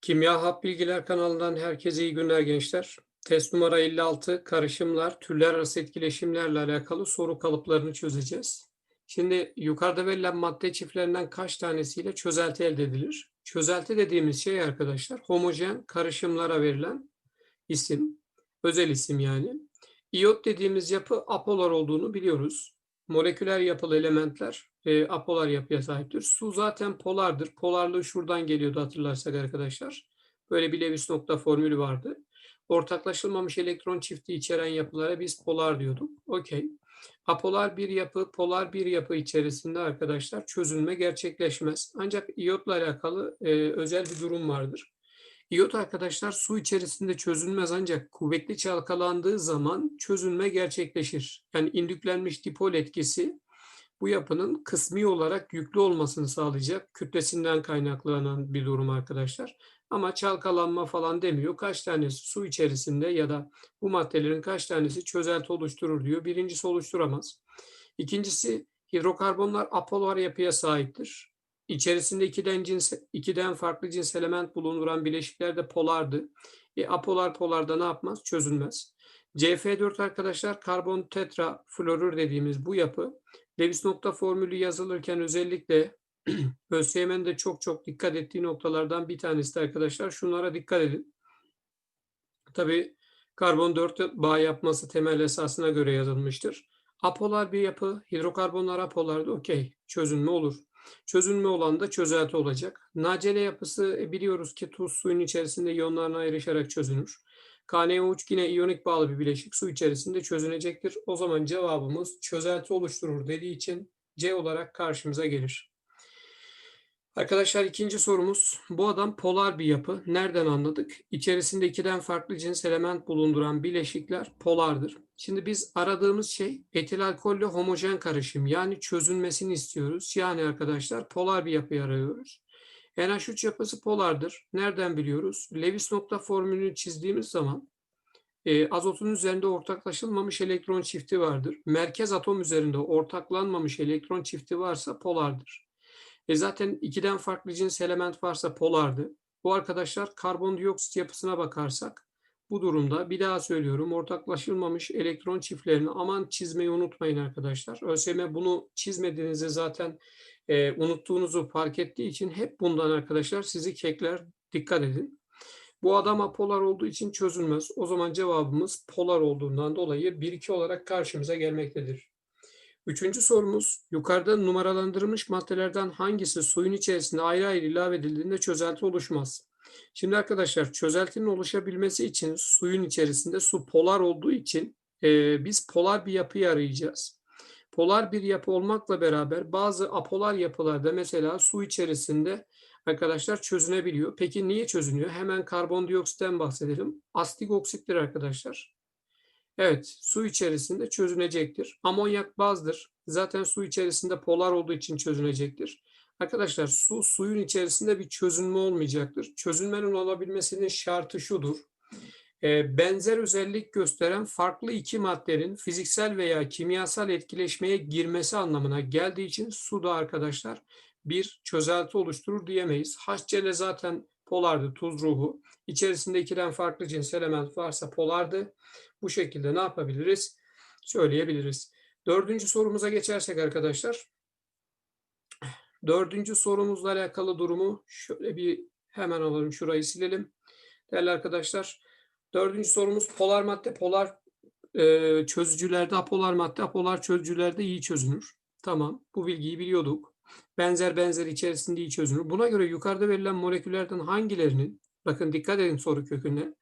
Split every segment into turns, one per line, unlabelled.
Kimya Hap Bilgiler kanalından herkese iyi günler gençler. Test numara 56 karışımlar, türler arası etkileşimlerle alakalı soru kalıplarını çözeceğiz. Şimdi yukarıda verilen madde çiftlerinden kaç tanesiyle çözelti elde edilir? Çözelti dediğimiz şey arkadaşlar homojen karışımlara verilen isim, özel isim yani. İyot dediğimiz yapı apolar olduğunu biliyoruz. Moleküler yapılı elementler e, apolar yapıya sahiptir. Su zaten polardır. Polarlığı şuradan geliyordu hatırlarsak arkadaşlar. Böyle bir Lewis nokta formülü vardı. Ortaklaşılmamış elektron çifti içeren yapılara biz polar diyorduk. Okey. Apolar bir yapı, polar bir yapı içerisinde arkadaşlar çözülme gerçekleşmez. Ancak iyotla alakalı e, özel bir durum vardır. İyot arkadaşlar su içerisinde çözülmez ancak kuvvetli çalkalandığı zaman çözülme gerçekleşir. Yani indüklenmiş dipol etkisi bu yapının kısmi olarak yüklü olmasını sağlayacak kütlesinden kaynaklanan bir durum arkadaşlar. Ama çalkalanma falan demiyor. Kaç tanesi su içerisinde ya da bu maddelerin kaç tanesi çözelti oluşturur diyor. Birincisi oluşturamaz. İkincisi hidrokarbonlar apolar yapıya sahiptir. İçerisinde ikiden, cins, ikiden farklı cins element bulunduran bileşikler de polardı. E, apolar polarda ne yapmaz? Çözülmez. CF4 arkadaşlar karbon tetra florür dediğimiz bu yapı Lewis nokta formülü yazılırken özellikle ÖSYM'nin de çok çok dikkat ettiği noktalardan bir tanesi de arkadaşlar. Şunlara dikkat edin. Tabi karbon 4 bağ yapması temel esasına göre yazılmıştır. Apolar bir yapı, hidrokarbonlar apolarda okey, çözünme olur. Çözünme olan da çözelti olacak. Nacele yapısı e, biliyoruz ki tuz suyun içerisinde iyonlarına ayrışarak çözünür. KNO3 yine iyonik bağlı bir bileşik su içerisinde çözünecektir. O zaman cevabımız çözelti oluşturur dediği için C olarak karşımıza gelir. Arkadaşlar ikinci sorumuz. Bu adam polar bir yapı. Nereden anladık? İçerisinde ikiden farklı cins element bulunduran bileşikler polardır. Şimdi biz aradığımız şey etil alkolle homojen karışım yani çözünmesini istiyoruz. Yani arkadaşlar polar bir yapıyı arıyoruz. NH3 yapısı polardır. Nereden biliyoruz? Lewis nokta formülünü çizdiğimiz zaman e, azotun üzerinde ortaklaşılmamış elektron çifti vardır. Merkez atom üzerinde ortaklanmamış elektron çifti varsa polardır. E zaten ikiden farklı cins element varsa polardı. Bu arkadaşlar karbondioksit yapısına bakarsak bu durumda bir daha söylüyorum ortaklaşılmamış elektron çiftlerini aman çizmeyi unutmayın arkadaşlar. ÖSYM bunu çizmediğinizde zaten e, unuttuğunuzu fark ettiği için hep bundan arkadaşlar sizi kekler dikkat edin. Bu adam apolar olduğu için çözülmez. O zaman cevabımız polar olduğundan dolayı 1-2 olarak karşımıza gelmektedir. Üçüncü sorumuz, yukarıda numaralandırılmış maddelerden hangisi suyun içerisinde ayrı ayrı ilave edildiğinde çözelti oluşmaz? Şimdi arkadaşlar çözeltinin oluşabilmesi için suyun içerisinde su polar olduğu için e, biz polar bir yapıyı arayacağız. Polar bir yapı olmakla beraber bazı apolar yapılarda mesela su içerisinde arkadaşlar çözünebiliyor. Peki niye çözünüyor? Hemen karbondioksitten bahsedelim. Astik oksittir arkadaşlar. Evet, su içerisinde çözünecektir. Amonyak bazdır. Zaten su içerisinde polar olduğu için çözünecektir. Arkadaşlar su suyun içerisinde bir çözünme olmayacaktır. Çözünmenin olabilmesinin şartı şudur. E, benzer özellik gösteren farklı iki maddenin fiziksel veya kimyasal etkileşmeye girmesi anlamına geldiği için su da arkadaşlar bir çözelti oluşturur diyemeyiz. HCl zaten polardı, tuz ruhu. İçerisinde farklı cins element varsa polardı. Bu şekilde ne yapabiliriz? Söyleyebiliriz. Dördüncü sorumuza geçersek arkadaşlar. Dördüncü sorumuzla alakalı durumu şöyle bir hemen alalım. Şurayı silelim. Değerli arkadaşlar. Dördüncü sorumuz polar madde. Polar e, çözücülerde apolar madde. Apolar çözücülerde iyi çözünür. Tamam. Bu bilgiyi biliyorduk. Benzer benzer içerisinde iyi çözünür. Buna göre yukarıda verilen moleküllerden hangilerinin bakın dikkat edin soru köküne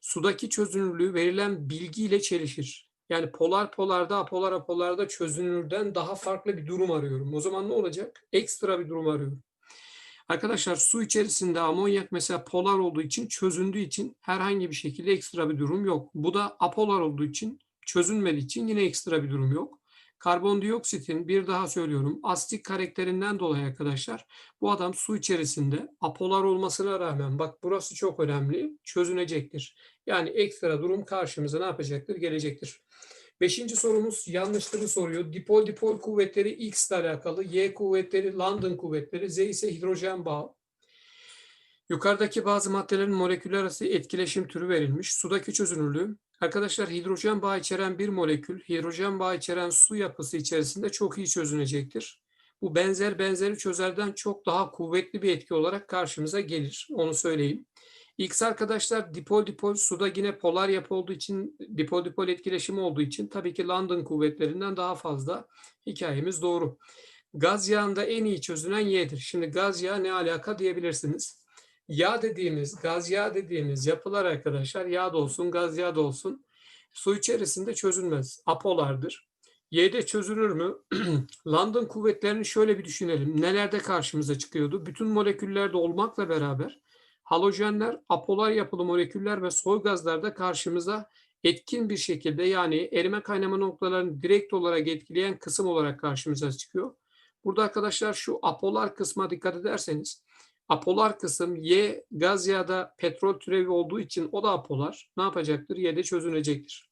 sudaki çözünürlüğü verilen bilgiyle çelişir. Yani polar polarda, apolar apolarda çözünürden daha farklı bir durum arıyorum. O zaman ne olacak? Ekstra bir durum arıyorum. Arkadaşlar su içerisinde amonyak mesela polar olduğu için çözündüğü için herhangi bir şekilde ekstra bir durum yok. Bu da apolar olduğu için çözünmediği için yine ekstra bir durum yok. Karbondioksitin bir daha söylüyorum astik karakterinden dolayı arkadaşlar bu adam su içerisinde apolar olmasına rağmen bak burası çok önemli çözünecektir. Yani ekstra durum karşımıza ne yapacaktır? Gelecektir. Beşinci sorumuz yanlışları soruyor. Dipol dipol kuvvetleri X ile alakalı. Y kuvvetleri London kuvvetleri. Z ise hidrojen bağı. Yukarıdaki bazı maddelerin moleküller arası etkileşim türü verilmiş. Sudaki çözünürlüğü. Arkadaşlar hidrojen bağı içeren bir molekül, hidrojen bağı içeren su yapısı içerisinde çok iyi çözünecektir. Bu benzer benzeri çözerden çok daha kuvvetli bir etki olarak karşımıza gelir. Onu söyleyeyim. X arkadaşlar dipol dipol suda yine polar yapı olduğu için dipol dipol etkileşimi olduğu için tabii ki London kuvvetlerinden daha fazla hikayemiz doğru. Gaz yağında en iyi çözünen Y'dir. Şimdi gaz yağı ne alaka diyebilirsiniz. Yağ dediğimiz, gaz yağı dediğimiz yapılar arkadaşlar yağ da olsun, gaz yağı da olsun su içerisinde çözülmez. Apolardır. Y'de çözülür mü? London kuvvetlerini şöyle bir düşünelim. Nelerde karşımıza çıkıyordu? Bütün moleküllerde olmakla beraber halojenler, apolar yapılı moleküller ve soy gazlarda karşımıza etkin bir şekilde yani erime kaynama noktalarını direkt olarak etkileyen kısım olarak karşımıza çıkıyor. Burada arkadaşlar şu apolar kısma dikkat ederseniz apolar kısım Y gaz ya da petrol türevi olduğu için o da apolar ne yapacaktır? Y'de çözünecektir.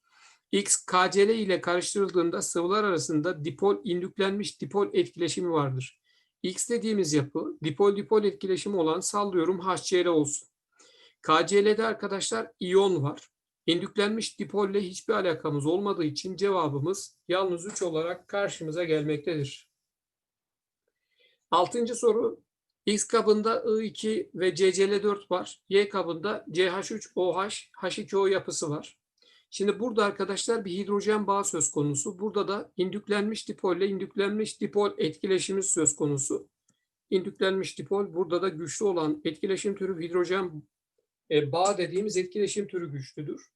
X KCl ile karıştırıldığında sıvılar arasında dipol indüklenmiş dipol etkileşimi vardır. X dediğimiz yapı dipol dipol etkileşimi olan sallıyorum HCl olsun. KCl'de arkadaşlar iyon var. İndüklenmiş dipolle hiçbir alakamız olmadığı için cevabımız yalnız 3 olarak karşımıza gelmektedir. Altıncı soru. X kabında I2 ve CCl4 var. Y kabında CH3OH, H2O yapısı var. Şimdi burada arkadaşlar bir hidrojen bağı söz konusu. Burada da indüklenmiş dipolle indüklenmiş dipol etkileşimi söz konusu. İndüklenmiş dipol burada da güçlü olan etkileşim türü hidrojen e, bağ dediğimiz etkileşim türü güçlüdür.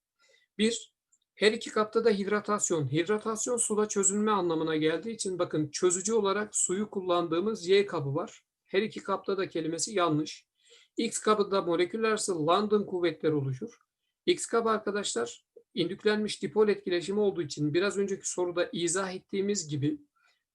Bir, her iki kapta da hidratasyon. Hidratasyon suda çözünme anlamına geldiği için bakın çözücü olarak suyu kullandığımız Y kabı var. Her iki kapta da kelimesi yanlış. X kabında moleküller arası London kuvvetleri oluşur. X kabı arkadaşlar indüklenmiş dipol etkileşimi olduğu için biraz önceki soruda izah ettiğimiz gibi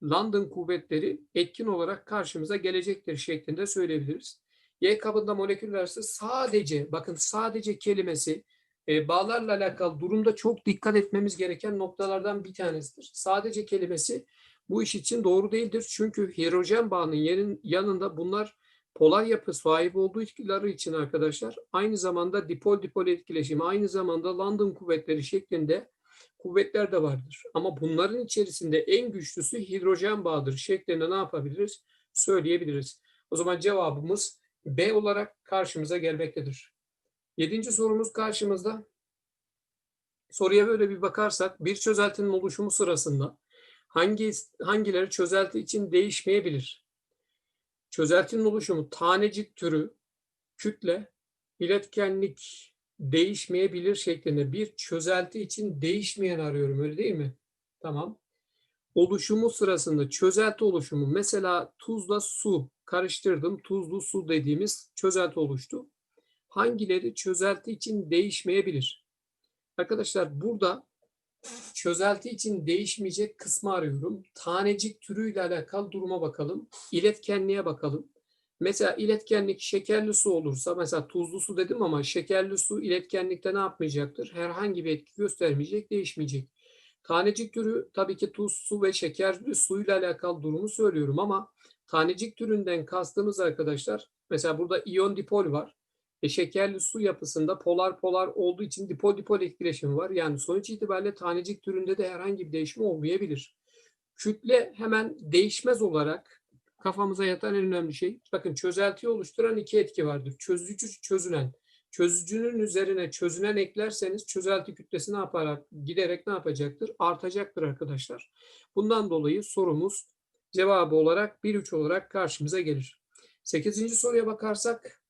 London kuvvetleri etkin olarak karşımıza gelecektir şeklinde söyleyebiliriz. Y kabında moleküller arası sadece bakın sadece kelimesi e, bağlarla alakalı durumda çok dikkat etmemiz gereken noktalardan bir tanesidir. Sadece kelimesi bu iş için doğru değildir. Çünkü hidrojen bağının yerin, yanında bunlar polar yapı sahip oldukları için arkadaşlar aynı zamanda dipol dipol etkileşimi aynı zamanda London kuvvetleri şeklinde kuvvetler de vardır. Ama bunların içerisinde en güçlüsü hidrojen bağıdır şeklinde ne yapabiliriz? Söyleyebiliriz. O zaman cevabımız B olarak karşımıza gelmektedir. Yedinci sorumuz karşımızda. Soruya böyle bir bakarsak bir çözeltinin oluşumu sırasında hangi hangileri çözelti için değişmeyebilir? Çözeltinin oluşumu tanecik türü, kütle, iletkenlik değişmeyebilir şeklinde bir çözelti için değişmeyen arıyorum öyle değil mi? Tamam. Oluşumu sırasında çözelti oluşumu mesela tuzla su karıştırdım. Tuzlu su dediğimiz çözelti oluştu. Hangileri çözelti için değişmeyebilir? Arkadaşlar burada çözelti için değişmeyecek kısmı arıyorum. Tanecik türüyle alakalı duruma bakalım. İletkenliğe bakalım. Mesela iletkenlik şekerli su olursa, mesela tuzlu su dedim ama şekerli su iletkenlikte ne yapmayacaktır? Herhangi bir etki göstermeyecek, değişmeyecek. Tanecik türü tabii ki tuz su ve şekerli suyla alakalı durumu söylüyorum ama tanecik türünden kastımız arkadaşlar, mesela burada iyon dipol var. E, şekerli su yapısında polar polar olduğu için dipol dipol etkileşimi var. Yani sonuç itibariyle tanecik türünde de herhangi bir değişme olmayabilir. Kütle hemen değişmez olarak kafamıza yatan en önemli şey. Bakın çözeltiyi oluşturan iki etki vardır. Çözücü, çözünen. Çözücünün üzerine çözünen eklerseniz çözelti kütlesi ne yaparak giderek ne yapacaktır? Artacaktır arkadaşlar. Bundan dolayı sorumuz cevabı olarak 1-3 olarak karşımıza gelir. 8. soruya bakarsak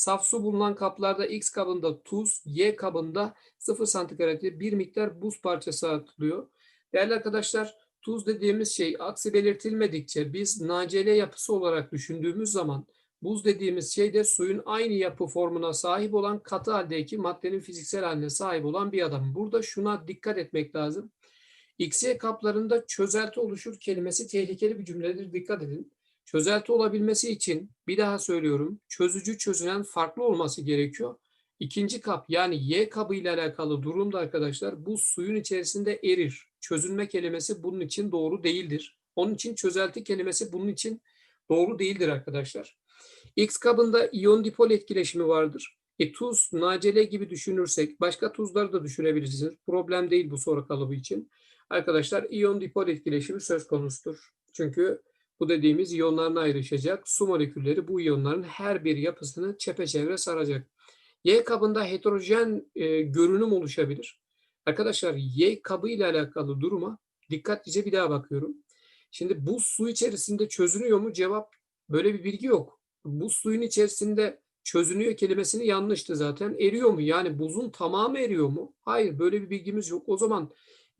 Saf su bulunan kaplarda X kabında tuz, Y kabında 0 santigrat'te bir miktar buz parçası atılıyor. Değerli arkadaşlar tuz dediğimiz şey aksi belirtilmedikçe biz NaCl yapısı olarak düşündüğümüz zaman buz dediğimiz şey de suyun aynı yapı formuna sahip olan katı haldeki maddenin fiziksel haline sahip olan bir adam. Burada şuna dikkat etmek lazım. XY kaplarında çözelti oluşur kelimesi tehlikeli bir cümledir. Dikkat edin. Çözelti olabilmesi için bir daha söylüyorum çözücü çözünen farklı olması gerekiyor. İkinci kap yani Y kabı ile alakalı durumda arkadaşlar bu suyun içerisinde erir. Çözünme kelimesi bunun için doğru değildir. Onun için çözelti kelimesi bunun için doğru değildir arkadaşlar. X kabında iyon dipol etkileşimi vardır. E, tuz, nacele gibi düşünürsek başka tuzları da düşünebilirsiniz. Problem değil bu soru kalıbı için. Arkadaşlar iyon dipol etkileşimi söz konusudur. Çünkü bu dediğimiz iyonlarına ayrışacak. Su molekülleri bu iyonların her bir yapısını çepeçevre saracak. Y kabında heterojen e, görünüm oluşabilir. Arkadaşlar Y kabı ile alakalı duruma dikkatlice bir daha bakıyorum. Şimdi bu su içerisinde çözünüyor mu? Cevap böyle bir bilgi yok. Bu suyun içerisinde çözünüyor kelimesini yanlıştı zaten. Eriyor mu? Yani buzun tamamı eriyor mu? Hayır böyle bir bilgimiz yok. O zaman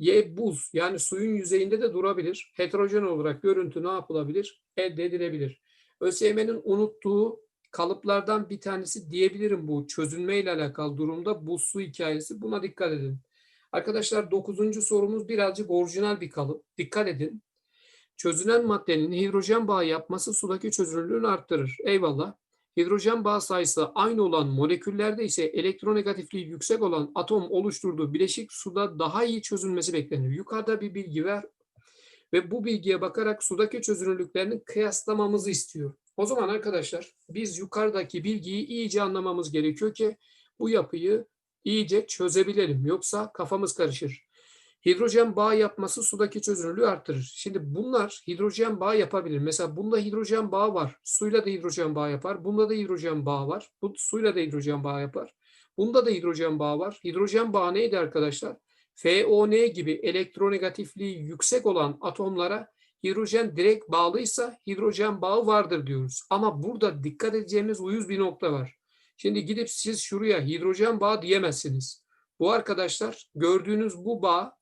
Y buz yani suyun yüzeyinde de durabilir. Heterojen olarak görüntü ne yapılabilir? Elde edilebilir. ÖSYM'nin unuttuğu kalıplardan bir tanesi diyebilirim bu çözünme ile alakalı durumda buz su hikayesi. Buna dikkat edin. Arkadaşlar dokuzuncu sorumuz birazcık orijinal bir kalıp. Dikkat edin. Çözünen maddenin hidrojen bağı yapması sudaki çözünürlüğünü arttırır. Eyvallah. Hidrojen bağ sayısı aynı olan moleküllerde ise elektronegatifliği yüksek olan atom oluşturduğu bileşik suda daha iyi çözülmesi beklenir. Yukarıda bir bilgi ver ve bu bilgiye bakarak sudaki çözünürlüklerini kıyaslamamızı istiyor. O zaman arkadaşlar biz yukarıdaki bilgiyi iyice anlamamız gerekiyor ki bu yapıyı iyice çözebilelim. Yoksa kafamız karışır. Hidrojen bağ yapması sudaki çözünürlüğü arttırır. Şimdi bunlar hidrojen bağ yapabilir. Mesela bunda hidrojen bağı var. Suyla da hidrojen bağ yapar. Bunda da hidrojen bağı var. Bu suyla da hidrojen bağ yapar. Bunda da hidrojen bağı var. Hidrojen bağı neydi arkadaşlar? FON gibi elektronegatifliği yüksek olan atomlara hidrojen direkt bağlıysa hidrojen bağı vardır diyoruz. Ama burada dikkat edeceğimiz uyuz bir nokta var. Şimdi gidip siz şuraya hidrojen bağı diyemezsiniz. Bu arkadaşlar gördüğünüz bu bağ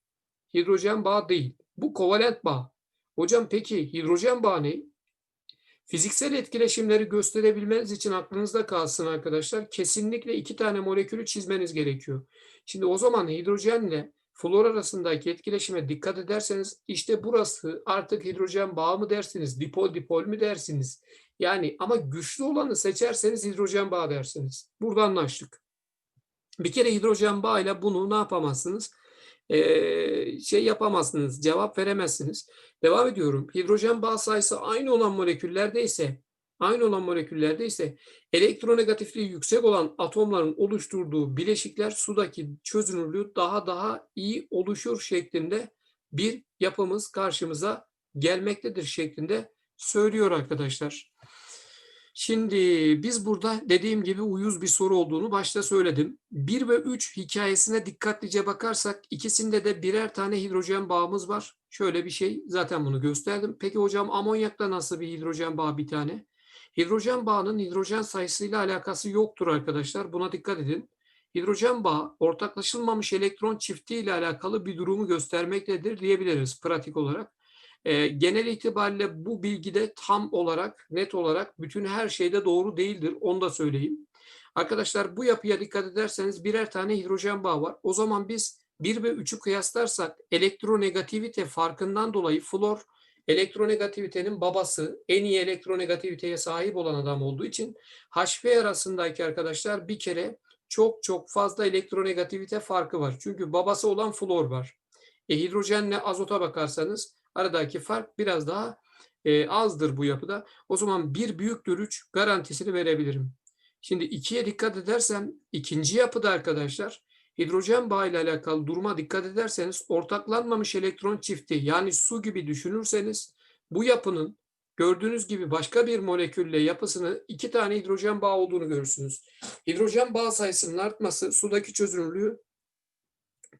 hidrojen bağı değil. Bu kovalent bağ. Hocam peki hidrojen bağı ne? Fiziksel etkileşimleri gösterebilmeniz için aklınızda kalsın arkadaşlar. Kesinlikle iki tane molekülü çizmeniz gerekiyor. Şimdi o zaman hidrojenle flor arasındaki etkileşime dikkat ederseniz işte burası artık hidrojen bağı mı dersiniz, dipol dipol mü dersiniz? Yani ama güçlü olanı seçerseniz hidrojen bağı dersiniz. Burada anlaştık. Bir kere hidrojen bağıyla bunu ne yapamazsınız? Ee, şey yapamazsınız, cevap veremezsiniz. Devam ediyorum. Hidrojen bağ sayısı aynı olan moleküllerde ise aynı olan moleküllerde ise elektronegatifliği yüksek olan atomların oluşturduğu bileşikler sudaki çözünürlüğü daha daha iyi oluşur şeklinde bir yapımız karşımıza gelmektedir şeklinde söylüyor arkadaşlar. Şimdi biz burada dediğim gibi uyuz bir soru olduğunu başta söyledim. 1 ve 3 hikayesine dikkatlice bakarsak ikisinde de birer tane hidrojen bağımız var. Şöyle bir şey zaten bunu gösterdim. Peki hocam amonyakta nasıl bir hidrojen bağı bir tane? Hidrojen bağının hidrojen sayısıyla alakası yoktur arkadaşlar. Buna dikkat edin. Hidrojen bağı ortaklaşılmamış elektron çifti ile alakalı bir durumu göstermektedir diyebiliriz pratik olarak. E, genel itibariyle bu bilgi de tam olarak, net olarak bütün her şeyde doğru değildir. Onu da söyleyeyim. Arkadaşlar bu yapıya dikkat ederseniz birer tane hidrojen bağı var. O zaman biz 1 ve 3'ü kıyaslarsak elektronegativite farkından dolayı flor elektronegativitenin babası en iyi elektronegativiteye sahip olan adam olduğu için HV arasındaki arkadaşlar bir kere çok çok fazla elektronegativite farkı var. Çünkü babası olan flor var. E, hidrojenle azota bakarsanız aradaki fark biraz daha e, azdır bu yapıda. O zaman bir büyüktür 3 garantisini verebilirim. Şimdi ikiye dikkat edersem ikinci yapıda arkadaşlar hidrojen bağı ile alakalı duruma dikkat ederseniz ortaklanmamış elektron çifti yani su gibi düşünürseniz bu yapının gördüğünüz gibi başka bir molekülle yapısını iki tane hidrojen bağı olduğunu görürsünüz. Hidrojen bağ sayısının artması sudaki çözünürlüğü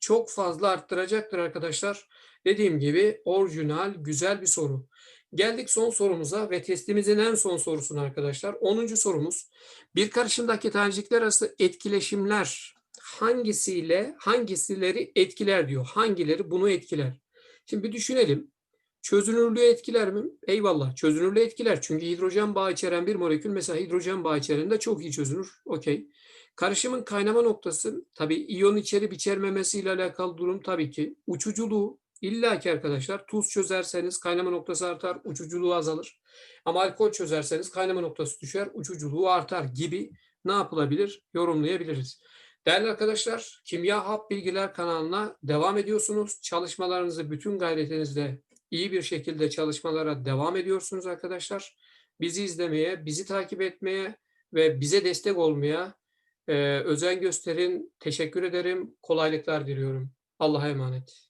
çok fazla arttıracaktır arkadaşlar. Dediğim gibi orijinal, güzel bir soru. Geldik son sorumuza ve testimizin en son sorusuna arkadaşlar. 10. sorumuz. Bir karışımdaki tanecikler arası etkileşimler hangisiyle hangisileri etkiler diyor. Hangileri bunu etkiler? Şimdi bir düşünelim. Çözünürlüğü etkiler mi? Eyvallah. Çözünürlüğü etkiler. Çünkü hidrojen bağı içeren bir molekül mesela hidrojen bağı içerisinde çok iyi çözünür. Okey. Karışımın kaynama noktası tabii iyon içeri içermemesiyle alakalı durum tabii ki. Uçuculuğu illa ki arkadaşlar tuz çözerseniz kaynama noktası artar, uçuculuğu azalır. Ama alkol çözerseniz kaynama noktası düşer, uçuculuğu artar gibi ne yapılabilir? Yorumlayabiliriz. Değerli arkadaşlar, Kimya Hap Bilgiler kanalına devam ediyorsunuz. Çalışmalarınızı bütün gayretinizle iyi bir şekilde çalışmalara devam ediyorsunuz arkadaşlar. bizi izlemeye, bizi takip etmeye ve bize destek olmaya e, özen gösterin. Teşekkür ederim. Kolaylıklar diliyorum. Allah'a emanet.